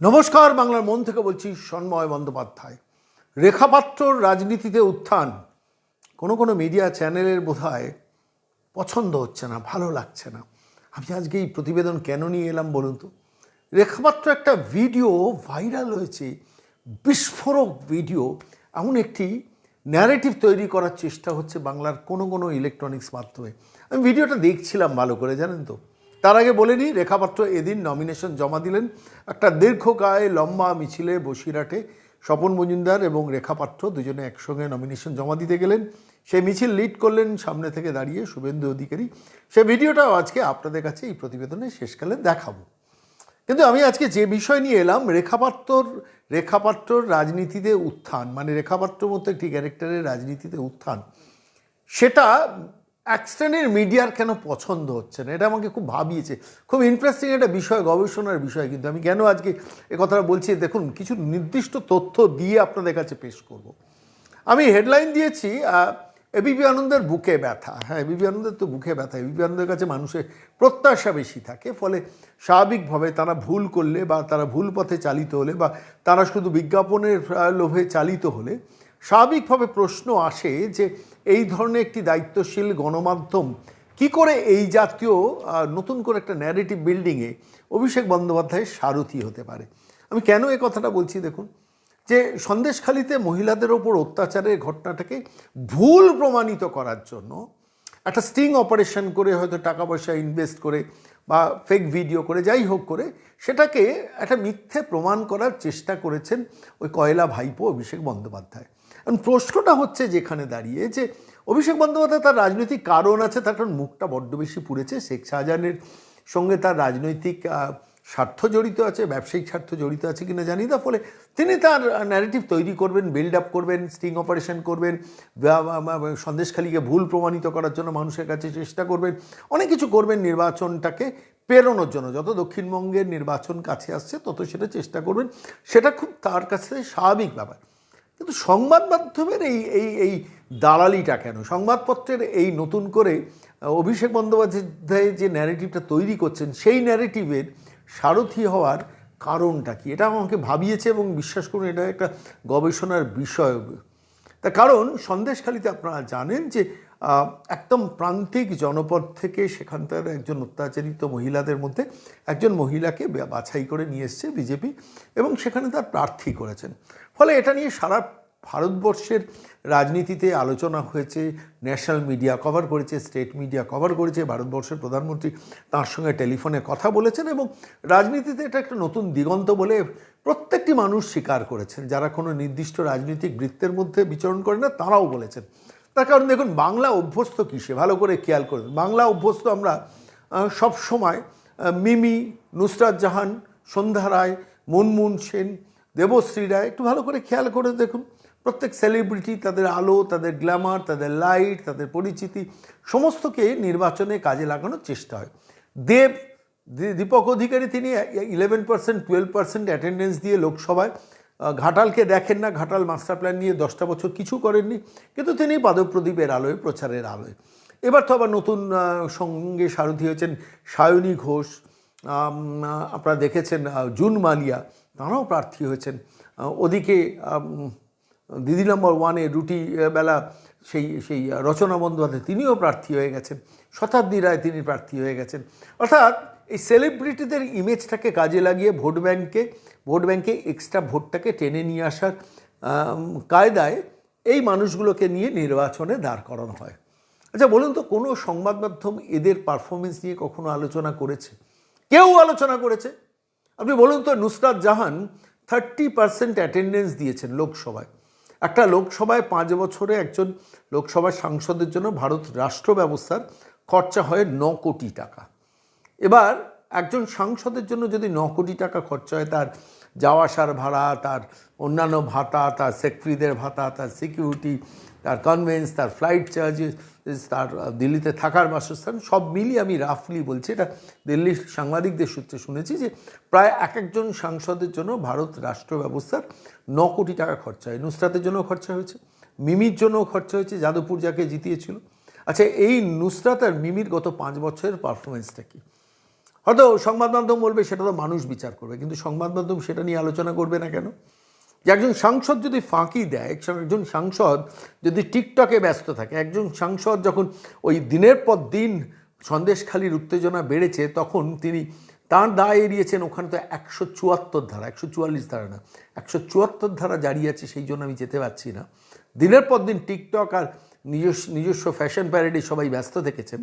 নমস্কার, বাংলার মন থেকে বলছি সন্ময় বন্দ্যোপাধ্যায়। রেখাপাত্রর রাজনীতিতে উত্থান, কোনো কোনো মিডিয়া চ্যানেলের বোধহয় পছন্দ হচ্ছে না, ভালো লাগছে না। আমি আজকে এই প্রতিবেদন কেন নিয়ে এলাম বলুন তো? রেখাপাত্র একটা ভিডিও ভাইরাল হয়েছে, বিস্ফোরক ভিডিও। এমন একটি ন্যারেটিভ তৈরি করার চেষ্টা হচ্ছে বাংলার কোনো কোনো ইলেকট্রনিক্স মাধ্যমে। আমি ভিডিওটা দেখছিলাম ভালো করে, জানেন তো? তার আগে বলে নিই, রেখাপাত্র এদিন নমিনেশন জমা দিলেন একটা দীর্ঘকায় লম্বা মিছিলে বসিরহাটে। স্বপন মজুমদার এবং রেখাপাত্র দুজনে একসঙ্গে নমিনেশন জমা দিতে গেলেন। সেই মিছিল লিড করলেন সামনে থেকে দাঁড়িয়ে শুভেন্দু অধিকারী। সেই ভিডিওটাও আজকে আপনাদের কাছে এই প্রতিবেদনে শেষকালে দেখাবো। কিন্তু আমি আজকে যে বিষয় নিয়ে এলাম, রেখাপাত্রর রেখাপাত্রর রাজনীতিতে উত্থান মানে রেখাপাত্র মতো একটি ক্যারেক্টারের রাজনীতিতে উত্থান, সেটা এক শ্রেণির মিডিয়ার কেন পছন্দ হচ্ছে না? এটা আমাকে খুব ভাবিয়েছে। খুব ইন্টারেস্টিং একটা বিষয়, গবেষণার বিষয় কিন্তু। আমি কেন আজকে এ কথাটা বলছি? দেখুন, কিছু নির্দিষ্ট তথ্য দিয়ে আপনাদের কাছে পেশ করব। আমি হেডলাইন দিয়েছি এবিপি আনন্দের বুকে ব্যথা। হ্যাঁ এবিপি আনন্দের তো বুকে ব্যথা। এবিপি আনন্দের কাছে মানুষের প্রত্যাশা বেশি থাকে, ফলে স্বাভাবিকভাবে তারা ভুল করলে বা তারা ভুল পথে চালিত হলে বা তারা শুধু বিজ্ঞাপনের লোভে চালিত হলে স্বাভাবিকভাবে প্রশ্ন আসে যে এই ধরনের একটি দায়িত্বশীল গণমাধ্যম কি করে এই জাতীয় নতুন করে একটা ন্যারেটিভ বিল্ডিংয়ে অভিষেক বন্দ্যোপাধ্যায়ের সারথি হতে পারে? আমি কেন এই কথাটা বলছি দেখুন? যে সন্দেশখালিতে মহিলাদের ওপর অত্যাচারের ঘটনাটাকে ভুল প্রমাণিত করার জন্য একটা স্টিং অপারেশন করে হয়তো টাকা পয়সা ইনভেস্ট করে বা ফেক ভিডিও করে, যাই হোক করে, সেটাকে একটা মিথ্যে প্রমাণ করার চেষ্টা করেছেন ওই কয়লা ভাইপো অভিষেক বন্দ্যোপাধ্যায়। এখন প্রশ্নটা হচ্ছে যেখানে দাঁড়িয়ে যে অভিষেক বন্দ্যোপাধ্যায় তার রাজনৈতিক কারণ আছে, তার কারণ মুখটা বড্ড বেশি পুড়েছে। শেখ শাহজাহানের সঙ্গে তার রাজনৈতিক স্বার্থ জড়িত আছে, ব্যবসায়িক স্বার্থ জড়িত আছে কিনা জানি না। ফলে তিনি তার ন্যারেটিভ তৈরি করবেন বিল্ড আপ করবেন স্টিং অপারেশন করবেন সন্দেশখালীকে ভুল প্রমাণিত করার জন্য মানুষের কাছে চেষ্টা করবেন। অনেক কিছু করবেন নির্বাচনটাকে পেরোনোর জন্য। যত দক্ষিণবঙ্গের নির্বাচন কাছে আসছে, তত সেটা চেষ্টা করবেন। সেটা খুব তার কাছে স্বাভাবিক ব্যাপার। কিন্তু সংবাদ মাধ্যমের এই এই এই দালালিটা কেন? সংবাদপত্রের এই নতুন করে অভিষেক বন্দ্যোপাধ্যায় যে ন্যারেটিভটা তৈরি করছেন, সেই ন্যারেটিভের সারথী হওয়ার কারণটা কি? এটা আমাকে ভাবিয়েছে এবং বিশ্বাস করুন, এটা একটা গবেষণার বিষয়। তা কারণ, সন্দেশখালিতে আপনারা জানেন যে একদম প্রান্তিক জনপদ থেকে সেখানকার একজন অত্যাচারিত মহিলাদের মধ্যে একজন মহিলাকে বাছাই করে নিয়ে এসছে বিজেপি এবং সেখানে তার প্রার্থী করেছেন। ফলে এটা নিয়ে সারা ভারতবর্ষের রাজনীতিতে আলোচনা হয়েছে, ন্যাশনাল মিডিয়া কভার করেছে, স্টেট মিডিয়া কভার করেছে, ভারতবর্ষের প্রধানমন্ত্রী তার সঙ্গে টেলিফোনে কথা বলেছেন এবং রাজনীতিতে এটা একটা নতুন দিগন্ত বলে প্রত্যেকটি মানুষ স্বীকার করেছেন। যারা কোনো নির্দিষ্ট রাজনৈতিক বৃত্তের মধ্যে বিচরণ করে না, তারাও বলেছেন। তার কারণ দেখুন, বাংলা অভ্যস্ত কিসে? ভালো করে খেয়াল করবেন বাংলা অভ্যস্ত আমরা সব সময় মিমি, নুসরাত জাহান, সন্ধ্যা রায়, মুনমুন সেন, দেবশ্রী রায়, একটু ভালো করে খেয়াল করে দেখুন। প্রত্যেক সেলিব্রিটি তাদের আলো, তাদের গ্ল্যামার তাদের লাইট তাদের পরিচিতি, সমস্তকে নির্বাচনে কাজে লাগানোর চেষ্টা হয়। দেব দীপক অধিকারী, তিনি eleven percent twelve percent attendance দিয়ে লোকসভায় ঘাটালকে দেখেন না, ঘাটাল মাস্টার প্ল্যান নিয়ে দশটা বছর কিছু করেননি, কিন্তু তিনি পাদপ্রদীপের আলোয়, প্রচারের আলোয়। এবার তো আবার নতুন সঙ্গে সারথি হয়েছেন সায়নী ঘোষ আপনারা দেখেছেন জুন মালিয়া, তাঁরাও প্রার্থী হয়েছেন। ওদিকে দিদি নম্বর ওয়ানে রুটি বেলা, সেই সেই রচনা বন্দ্যোপাধ্যায় তিনিও প্রার্থী হয়ে গেছেন। শতাব্দী রায় তিনি প্রার্থী হয়ে গেছেন। অর্থাৎ এই সেলিব্রিটিদের ইমেজটাকে কাজে লাগিয়ে ভোট ব্যাংকে ভোট ব্যাংকে এক্সট্রা ভোটটাকে টেনে নিয়ে আসার কায়দায় এই মানুষগুলোকে নিয়ে নির্বাচনে দাঁড় করানো হয়। আচ্ছা বলুন তো, কোনো সংবাদ মাধ্যম এদের পারফরমেন্স নিয়ে কখনো আলোচনা করেছে? কেউ আলোচনা করেছে? আপনি বলুন তো, Nusrat Jahan thirty percent attendance দিয়েছেন লোকসভায়। একটা লোকসভায় পাঁচ বছরে একজন লোকসভার সাংসদের জন্য ভারত রাষ্ট্র ব্যবস্থার খরচা হয় ন কোটি টাকা। এবার একজন সাংসদের জন্য যদি ন কোটি টাকা খরচা হয়, তার যাওয়া আসার ভাড়া, তার অন্যান্য ভাতা, তার সেক্রেটারিদের ভাতা, তার সিকিউরিটি তার কনভেন্স তার ফ্লাইট চার্জেস তার দিল্লিতে থাকার বাসস্থান, সব মিলিয়ে আমি রাফলি বলছি, এটা দিল্লির সাংবাদিকদের সূত্রে শুনেছি যে প্রায় এক একজন সাংসদের জন্য ভারত রাষ্ট্র ব্যবস্থার ন কোটি টাকা খরচা হয়। নুসরাতের জন্য খরচা হয়েছে, মিমির জন্যও খরচা হয়েছে, যাদবপুর যাকে জিতিয়েছিল। আচ্ছা এই নুসরাত আর মিমির গত পাঁচ বছরের পারফরমেন্সটা কি? হয়তো সংবাদ মাধ্যম বলবে, সেটা তো মানুষ বিচার করবে, কিন্তু সংবাদ মাধ্যম সেটা নিয়ে আলোচনা করবে না কেন? যে একজন সাংসদ যদি ফাঁকি দেয়, একজন সাংসদ যদি টিকটকে ব্যস্ত থাকে, একজন সাংসদ যখন ওই দিনের পর দিন সন্দেশখালির উত্তেজনা বেড়েছে, তখন তিনি তার দায় এড়িয়েছেন, ওখানে তো একশো চুয়াত্তর ধারা, একশো চুয়াল্লিশ ধারা না, একশো চুয়াত্তর ধারা জারি আছে, সেই জন্য আমি যেতে পারছি না। দিনের পর দিন টিকটক আর নিজস্ব নিজস্ব ফ্যাশন প্যারেডে সবাই ব্যস্ত থেকেছেন।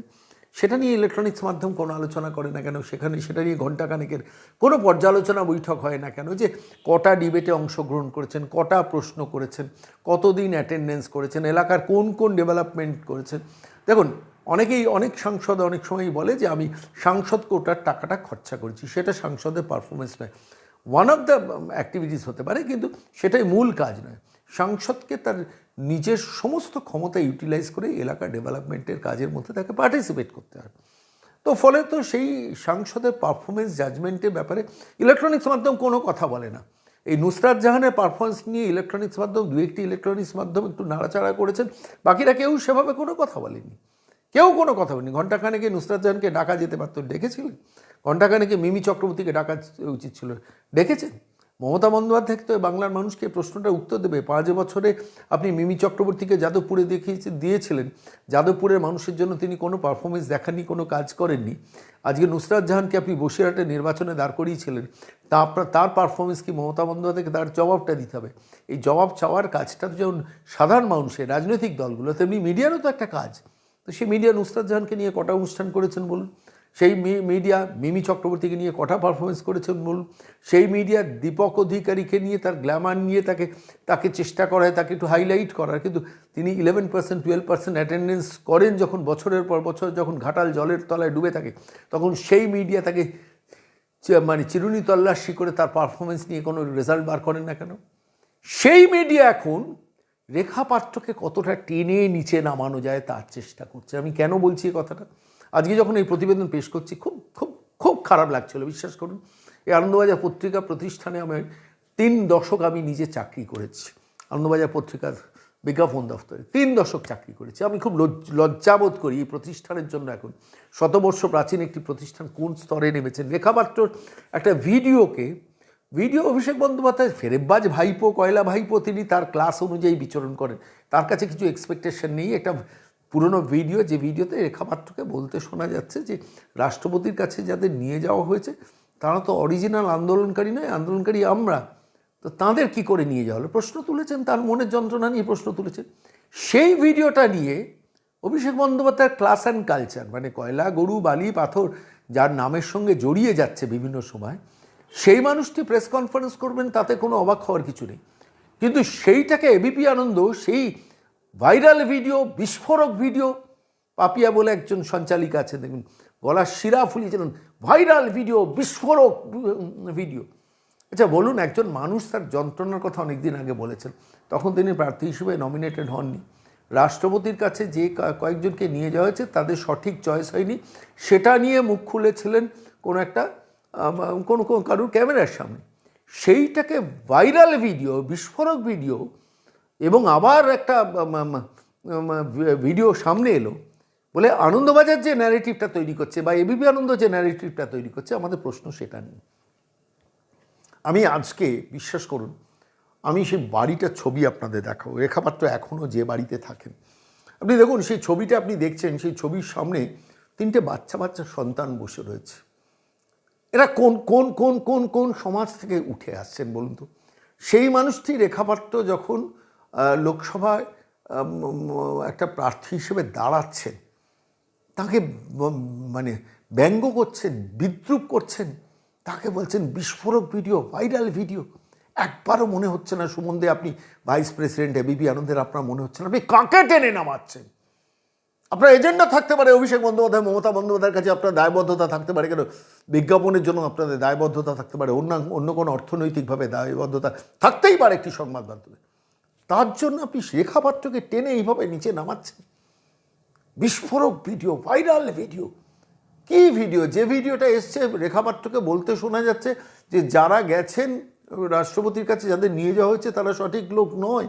সেটা নিয়ে ইলেকট্রনিক্স মাধ্যম কোনো আলোচনা করে না কেন? সেখানে সেটা নিয়ে ঘণ্টাখানেকের কোনো পর্যালোচনা বৈঠক হয় না কেন? যে কটা ডিবেটে অংশগ্রহণ করেছেন, কটা প্রশ্ন করেছেন, কতদিন অ্যাটেন্ডেন্স করেছেন, এলাকার কোন কোন ডেভেলপমেন্ট করেছেন? দেখুন, অনেকেই, অনেক সাংসদ অনেক সময়ই বলে যে আমি সাংসদ কোটার টাকাটা খরচা করেছি। সেটা সাংসদের পারফরমেন্স নয়। ওয়ান অফ দ্য অ্যাক্টিভিটিস হতে পারে, কিন্তু সেটাই মূল কাজ নয়। সাংসদকে তার নিজের সমস্ত ক্ষমতা ইউটিলাইজ করে এলাকা ডেভেলপমেন্টের কাজের মধ্যে তাকে পার্টিসিপেট করতে হয়। তো ফলে তো সেই সাংসদের পারফরমেন্স জাজমেন্টের ব্যাপারে ইলেকট্রনিক্স মাধ্যম কোনো কথা বলে না। এই নুসরাত জাহানের পারফরমেন্স নিয়ে ইলেকট্রনিক্স মাধ্যম, দু একটি ইলেকট্রনিক্স মাধ্যম একটু নাড়াচাড়া করেছেন, বাকিরা কেউ সেভাবে কোনো কথা বলেনি। কেউ কোনো কথা বলেনি। ঘণ্টাখানেকে নুসরাত জাহানকে ডাকা যেতে পারতো, ডেকেছিলেন? ঘণ্টাখানেকে মিমি চক্রবর্তীকে ডাকা উচিত ছিল, ডেকেছেন? মমতা বন্দ্যোপাধ্যায় তো বাংলার মানুষকে প্রশ্নটা উত্তর দেবে। পাঁচ বছরে আপনি মিমি চক্রবর্তীকে যাদবপুরে দেখিয়েছে দিয়েছিলেন। যাদবপুরের মানুষের জন্য তিনি কোনো পারফরমেন্স দেখাননি, কোনো কাজ করেননি। আজকে নুসরাত জাহানকে আপনি বসিরহাটে নির্বাচনে দাঁড় করিয়েছিলেন। তা আপনার, তার পারফরমেন্স কি মমতা বন্দ্যোপাধ্যায়কে তার জবাবটা দিতে হবে? এই জবাব চাওয়ার কাজটা তো যেমন সাধারণ মানুষের, রাজনৈতিক দলগুলো, তেমনি মিডিয়ারও তো একটা কাজ। তো সেই মিডিয়া নুসরাত জাহানকে নিয়ে কটা অনুষ্ঠান করেছেন বলুন? সেই মিডিয়া মিমি চক্রবর্তীকে নিয়ে কটা পারফরমেন্স করেছেন বলুন সেই মিডিয়া দীপক অধিকারীকে নিয়ে, তার গ্ল্যামার নিয়ে তাকে তাকে চেষ্টা করায়, তাকে একটু হাইলাইট করার কিন্তু তিনি eleven percent twelve percent attendance করেন যখন বছরের পর বছর যখন ঘাটাল জলের তলায় ডুবে থাকে, তখন সেই মিডিয়া তাকে মানে চিরুনি তল্লাশি করে তার পারফরমেন্স নিয়ে কোনো রেজাল্ট বার করেন না কেন? সেই মিডিয়া এখন রেখা পাত্রকে কতটা টেনে নিচে নামানো যায় তার চেষ্টা করছে। আমি কেন বলছি এই কথাটা? আজকে যখন এই প্রতিবেদন পেশ করছি, খুব খুব খুব খারাপ লাগছিল, বিশ্বাস করুন। এই আনন্দবাজার পত্রিকা প্রতিষ্ঠানে আমি তিন দশক আমি নিজে চাকরি করেছি। আনন্দবাজার পত্রিকার বিজ্ঞাপন দফতরে তিন দশক চাকরি করেছি। আমি খুব লজ্জাবোধ করি এই প্রতিষ্ঠানের জন্য এখন। শতবর্ষ প্রাচীন একটি প্রতিষ্ঠান কোন স্তরে নেমেছেন? রেখাপাত্রর একটা ভিডিওকে, ভিডিও অভিষেক বন্দ্যোপাধ্যায়, ফেরেব্বাজ ভাইপো, কয়লা ভাইপো, তিনি তার ক্লাস অনুযায়ী বিচরণ করেন। তার কাছে কিছু এক্সপেকটেশন নেই, একটা পুরনো ভিডিও, যে ভিডিওতে রেখাপাত্রকে বলতে শোনা যাচ্ছে যে রাষ্ট্রপতির কাছে যাদের নিয়ে যাওয়া হয়েছে, তারা তো অরিজিনাল আন্দোলনকারী নয়, আন্দোলনকারী আমরা। তো তাঁদের কি করে নিয়ে যাওয়া হলো? প্রশ্ন তুলেছেন, তার মনের যন্ত্রণা নিয়ে প্রশ্ন তুলেছেন। সেই ভিডিওটা নিয়ে অভিষেক বন্দ্যোপাধ্যায়ের ক্লাস অ্যান্ড কালচার মানে কয়লা, গরু, বালি, পাথর, যার নামের সঙ্গে জড়িয়ে যাচ্ছে বিভিন্ন সময়, সেই মানুষটি প্রেস কনফারেন্স করবেন, তাতে কোনো অবাক হওয়ার কিছু নেই। কিন্তু সেইটাকে এবিপি আনন্দ সেই ভাইরাল ভিডিও, বিস্ফোরক ভিডিও। পাপিয়া বলে একজন সঞ্চালিকা আছে, দেখুন, গলার শিরা ফুলিয়েছিলেন ভাইরাল ভিডিও, বিস্ফোরক ভিডিও। আচ্ছা বলুন, একজন মানুষ তার যন্ত্রণার কথা অনেকদিন আগে বলেছেন, তখন তিনি প্রার্থী হিসেবে নমিনেটেড হননি। রাষ্ট্রপতির কাছে যে কয়েকজনকে নিয়ে যাওয়া হয়েছে, তাদের সঠিক চয়েস হয়নি। সেটা নিয়ে মুখ খুলেছিলেন কোনো একটা কোনো কোনো কারুর ক্যামেরার সামনে। সেইটাকে ভাইরাল ভিডিও, বিস্ফোরক ভিডিও এবং আবার একটা ভিডিও সামনে এলো, বলে আনন্দবাজার যে ন্যারেটিভটা তৈরি করছে বা এবিপি আনন্দ যে ন্যারেটিভটা তৈরি করছে, আমাদের প্রশ্ন সেটা নেই আমি আজকে, বিশ্বাস করুন, আমি সেই বাড়িটার ছবি আপনাদের দেখাবো। রেখাপাত্র এখনও যে বাড়িতে থাকেন। আপনি দেখুন, সেই ছবিটা আপনি দেখছেন, সেই ছবির সামনে তিনটে বাচ্চা বাচ্চা সন্তান বসে রয়েছে। এরা কোন কোন কোন কোন কোন সমাজ থেকে উঠে আসছেন বলুন তো? সেই মানুষটি রেখাপাত্র যখন লোকসভায় একটা প্রার্থী হিসেবে দাঁড়াচ্ছেন। তাকে মানে ব্যঙ্গ করছেন, বিদ্রুপ করছেন, তাকে বলছেন বিস্ফোরক ভিডিও, ভাইরাল ভিডিও। একবারও মনে হচ্ছে না সুমন্দে আপনি ভাইস প্রেসিডেন্ট এবিপি আনন্দের, আপনার মনে হচ্ছে না, আপনি কাকে টেনে নামাচ্ছেন? আপনার এজেন্ডা থাকতে পারে, অভিষেক বন্দ্যোপাধ্যায়, মমতা বন্দ্যোপাধ্যায়ের কাছে আপনার দায়বদ্ধতা থাকতে পারে কেন? বিজ্ঞাপনের জন্য আপনাদের দায়বদ্ধতা থাকতে পারে, অন্য অন্য কোনো অর্থনৈতিকভাবে দায়বদ্ধতা থাকতেই পারে একটি সংবাদ মাধ্যমে। তার জন্য আপনি রেখাপাত্রকে টেনে এইভাবে নিচে নামাচ্ছেন। বিস্ফোরক ভিডিও, ভাইরাল ভিডিও। কি ভিডিও? যে ভিডিওটা এসছে রেখাপাত্রকে বলতে শোনা যাচ্ছে যে যারা গেছেন রাষ্ট্রপতির কাছে, যাদের নিয়ে যাওয়া হয়েছে, তারা সঠিক লোক নয়।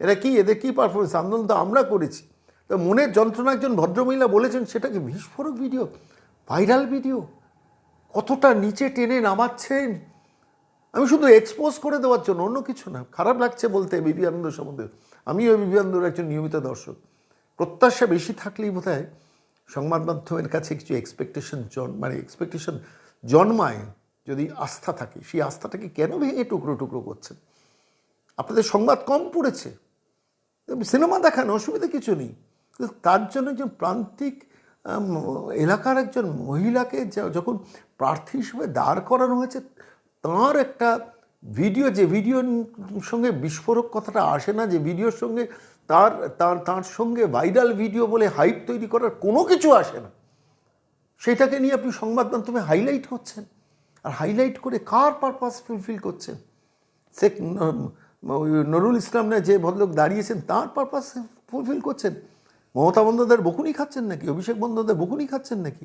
এরা কি? এদের কী পারফরমেন্স আন্দোলন তো আমরা করেছি। তো মনের যন্ত্রণা একজন ভদ্রমহিলা বলেছেন সেটাকে বিস্ফোরক ভিডিও? Viral video? কতটা নিচে টেনে নামাচ্ছেন? আমি শুধু এক্সপোজ করে দেওয়ার জন্য, অন্য কিছু না। খারাপ লাগছে বলতে বিবি আনন্দ সম্বন্ধে। আমিও বিবি আনন্দর একজন নিয়মিত দর্শক। প্রত্যাশা বেশি থাকলেই বোধ হয় সংবাদ মাধ্যমের কাছে কিছু এক্সপেকটেশন জন মানে এক্সপেকটেশন জন্মায় যদি আস্থা থাকে। সেই আস্থাটাকে কেন ভেঙে টুকরো টুকরো করছেন আপনাদের সংবাদ কম পড়েছে। সিনেমা দেখান অসুবিধা কিছু নেই। তার জন্য একজন প্রান্তিক এলাকার একজন মহিলাকে যখন প্রার্থী হিসেবে দাঁড় করানো হয়েছে তার একটা ভিডিও, যে ভিডিওর সঙ্গে বিস্ফোরক কথাটা আসে না, যে ভিডিওর সঙ্গে তার তার তার সঙ্গে ভাইরাল ভিডিও বলে হাইপ তৈরি করার কোনো কিছু আসে না। সেটাকে নিয়ে আপনি সংবাদ মাধ্যমে হাইলাইট করছেন। আর হাইলাইট করে কার পারপাস ফুলফিল করছেন? ওই নুরুল ইসলাম না যে ভদ্রলোক দাঁড়িয়েছেন, তার পারপাস ফুলফিল করছেন? মমতা বন্দ্যোপাধ্যায়ের বকুনি খাচ্ছেন নাকি? অভিষেক বন্দ্যোপাধ্যায় বকুনি খাচ্ছেন নাকি?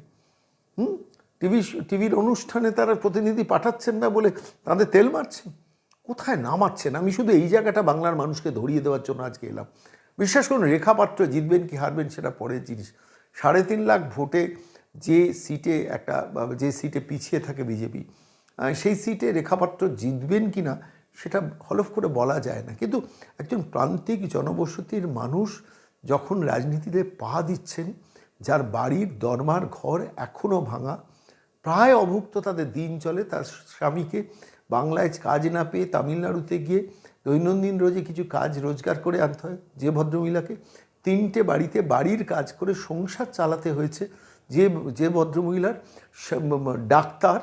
হুম? টিভি টিভির অনুষ্ঠানে তারা প্রতিনিধি পাঠাচ্ছেন না বলে তাদের তেল মারছেন কোথায় নামাচ্ছেন? আমি শুধু এই জায়গাটা বাংলার মানুষকে ধরিয়ে দেওয়ার জন্য আজকে এলাম। বিশ্বাস করুন রেখাপাত্র জিতবেন কি হারবেন সেটা পরের জিনিস। সাড়ে তিন লাখ ভোটে যে সিটে একটা, যে সিটে পিছিয়ে থাকে বিজেপি সেই সিটে রেখাপাত্র জিতবেন কি না সেটা হলফ করে বলা যায় না। কিন্তু একজন প্রান্তিক জনবসতির মানুষ যখন রাজনীতিতে পা দিচ্ছেন, যার বাড়ির দরমার ঘর এখনও ভাঙা প্রায় অভুক্ত তাদের দিন চলে। তার স্বামীকে বাংলায় কাজ না পেয়ে তামিলনাড়ুতে গিয়ে দৈনন্দিন রোজে কিছু কাজ রোজগার করে আনতে হয় যে ভদ্রমহিলাকে। তিনটে বাড়িতে বাড়ির কাজ করে সংসার চালাতে হয়েছে। যে যে ভদ্রমহিলার ডাক্তার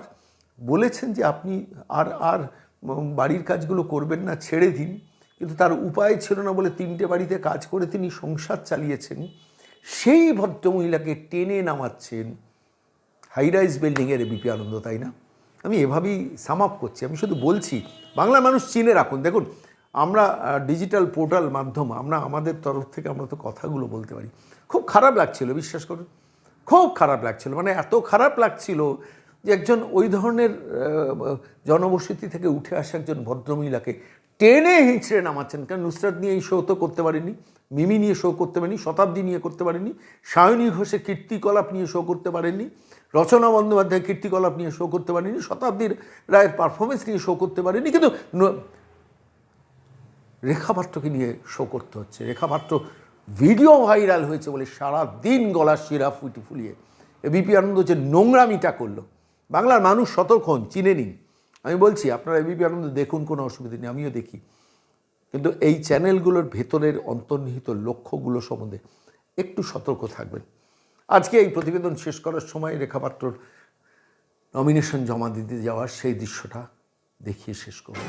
বলেছেন যে আপনি আর আর বাড়ির কাজগুলো করবেন না, ছেড়ে দিন। কিন্তু তার উপায় ছিল না বলে তিনটে বাড়িতে কাজ করে তিনি সংসার চালিয়েছেন। সেই ভদ্রমহিলাকে টেনে নামাচ্ছেন হাইরাইজ বিল্ডিংয়ের বিপি আনন্দ, তাই না? আমি এভাবেই সাম আপ করছি। আমি শুধু বলছি বাংলার মানুষ চিনে রাখুন। দেখুন, আমরা ডিজিটাল পোর্টাল মাধ্যম, আমরা আমাদের তরফ থেকে আমরা তো কথাগুলো বলতে পারি। খুব খারাপ লাগছিল, বিশ্বাস করুন। খুব খারাপ লাগছিল। মানে এত খারাপ লাগছিল যে একজন ওই ধরনের জনবসতি থেকে উঠে আসা একজন ভদ্রমহিলাকে টেনে হিঁচড়ে নামাচ্ছেন। কারণ নুসরাত নিয়ে এই শো তো করতে পারেনি মিমি নিয়ে শো করতে পারেনি শতাব্দী নিয়ে করতে পারেনি সায়নী ঘোষের কীর্তিকলাপ নিয়ে শো করতে পারেননি। রচনা বন্দ্যোপাধ্যায় কীর্তিকলাপ নিয়ে শো করতে পারেনি, শতাব্দীর রায়ের পারফরমেন্স নিয়ে শো করতে পারেনি, কিন্তু রেখাপাত্রকে নিয়ে শো করতে হচ্ছে। রেখাপাত্র ভিডিও ভাইরাল হয়েছে বলে সারা দিন গলার শিরা ফুটি ফুলিয়ে। এবিপি আনন্দ যে নোংরামিটা করল। বাংলার মানুষ সতর্ক হন, চিনে নিন। আমি বলছি, আপনারা এবিপি আনন্দ দেখুন, কোনো অসুবিধা নেই, আমিও দেখি। কিন্তু এই চ্যানেলগুলোর ভেতরের অন্তর্নিহিত লক্ষ্যগুলো সম্বন্ধে একটু সতর্ক থাকবেন। আজকে এই প্রতিবেদন শেষ করার সময় রেখাপাত্রর নমিনেশন জমা দিতে যাওয়ার সেই দৃশ্যটা দেখিয়ে শেষ করব।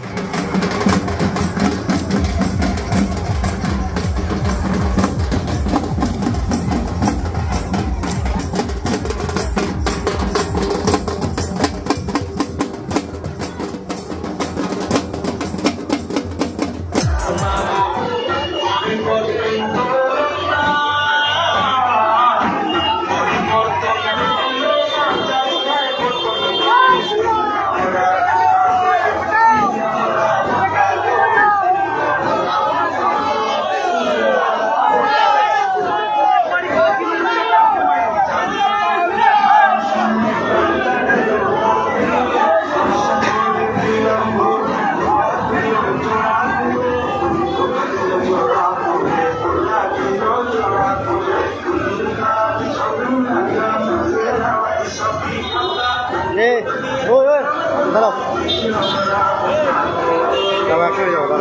知道了，要不然睡觉了。